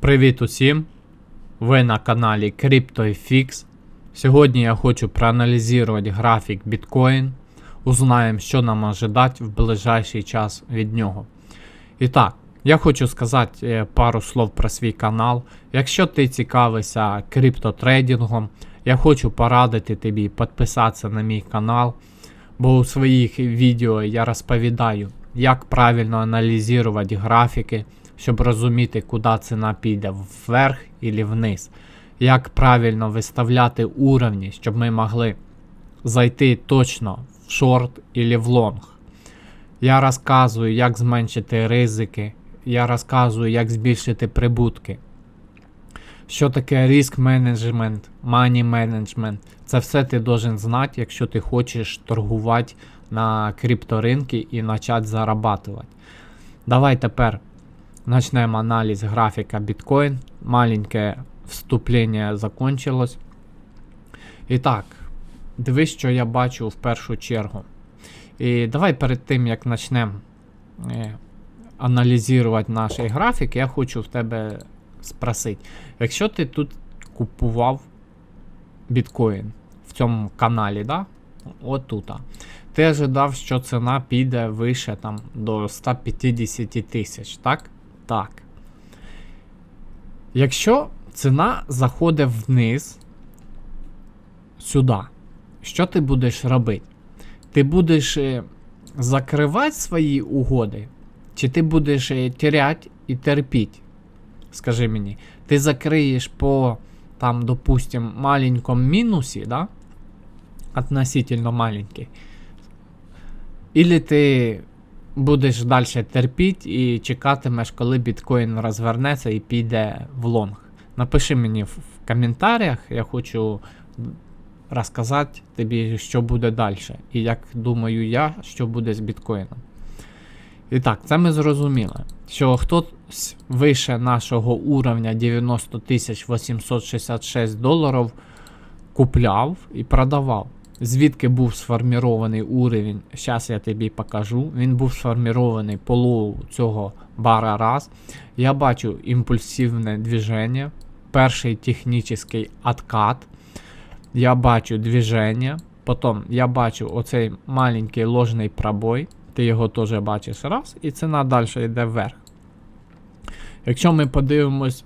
Привіт усім! Ви на каналі CryptoFX. Сьогодні я хочу проаналізувати графік біткоін. Узнаємо, що нам ожидати в ближайший час від нього. І так, я хочу сказати е, пару слов про свій канал. Якщо ти цікавишся криптотрейдингом, я хочу порадити тобі підписатися на мій канал, бо у своїх відео я розповідаю, як правильно аналізувати графіки, щоб розуміти, куди ціна піде вверх і вниз. Як правильно виставляти уровні, щоб ми могли зайти точно в шорт і в лонг. Я розказую, як зменшити ризики. Я розказую, як збільшити прибутки. Що таке риск менеджмент, money менеджмент. Це все ти должен знати, якщо ти хочеш торгувати на крипторинку і почати зарабатувати. Давай тепер почнемо аналіз графіка біткоін. Маленьке вступлення закончилось. І так, дивись, що я бачу в першу чергу. І давай перед тим, як почнемо е, аналізувати наш графік, я хочу в тебе спросити. Якщо ти тут купував біткоін в цьому каналі, да? отут, ти ожидав, що ціна піде вище там, до 150 тисяч, так? Так. Якщо ціна заходить вниз сюди, що ти будеш робити? Ти будеш е, закривати свої угоди, чи ти будеш е, теряти і терпіти? Скажи мені, ти закриєш по, там, допустим, маленькому мінусі, да? Относительно маленький. Или ти будеш далі терпіти і чекатимеш, коли біткоін розвернеться і піде в лонг. Напиши мені в коментарях, я хочу розказати тобі, що буде далі. І як думаю я, що буде з біткоїном. І так, це ми зрозуміли, що хтось вище нашого уровня 90 866 доларів купляв і продавав. Звідки був сформірований уровень, зараз я тобі покажу. Він був сформірований полу цього бара раз. Я бачу імпульсивне движення, перший технічний откат. Я бачу движення. Потім я бачу оцей маленький ложний пробой. Ти його теж бачиш раз, і ціна далі йде вверх. Якщо ми подивимось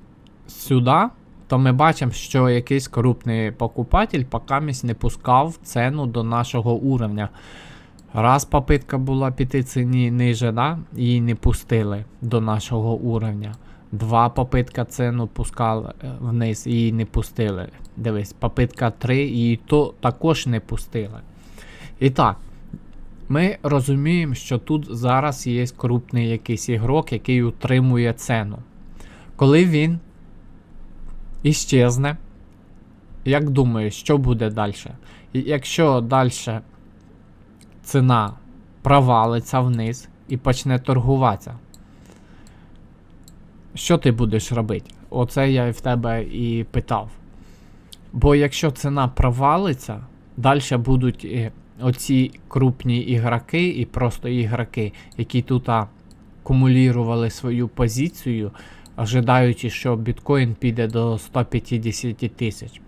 сюди, то ми бачимо, що якийсь крупний покупатель поки не пускав ціну до нашого уровня. Раз попитка була піти ціні ниже, да? її не пустили до нашого уровня. Два попитка ціну пускали вниз, її не пустили. Дивись, попитка 3, її то також не пустили. І так, ми розуміємо, що тут зараз є крупний якийсь ігрок, який утримує ціну. Коли він іщезне, як думаєш, що буде далі? Якщо далі ціна провалиться вниз і почне торгуватися, що ти будеш робити? Оце я в тебе і питав. Бо якщо ціна провалиться, далі будуть оці крупні ігроки і просто ігроки, які тут кумулірували свою позицію, ожидаючи, що біткоін піде до 150 тисяч.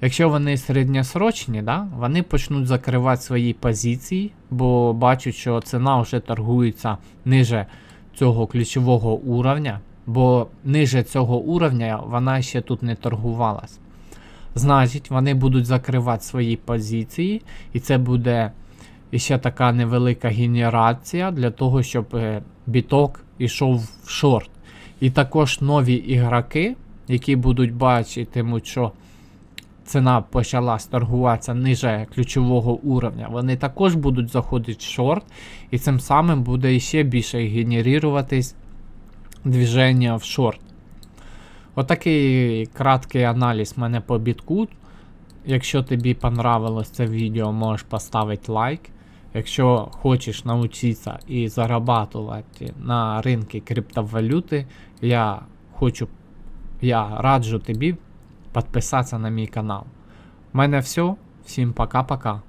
Якщо вони середньосрочні, да, вони почнуть закривати свої позиції, бо бачать, що ціна вже торгується ниже цього ключового уровня, бо ниже цього уровня вона ще тут не торгувалась. Значить, вони будуть закривати свої позиції, і це буде ще така невелика генерація для того, щоб е, біток ішов в шорт. І також нові ігроки, які будуть бачитимуть, що ціна почала торгуватися ниже ключового уровня, вони також будуть заходити в шорт, і цим самим буде ще більше генеруватись движення в шорт. Отакий краткий аналіз мене по бітку. Якщо тобі понравилось це відео, можеш поставити лайк. Якщо хочеш навчитися і зарабатувати на рынке криптовалюти, я хочу, я раджу тобі підписатися на мій канал. У мене все. Всім пока-пока.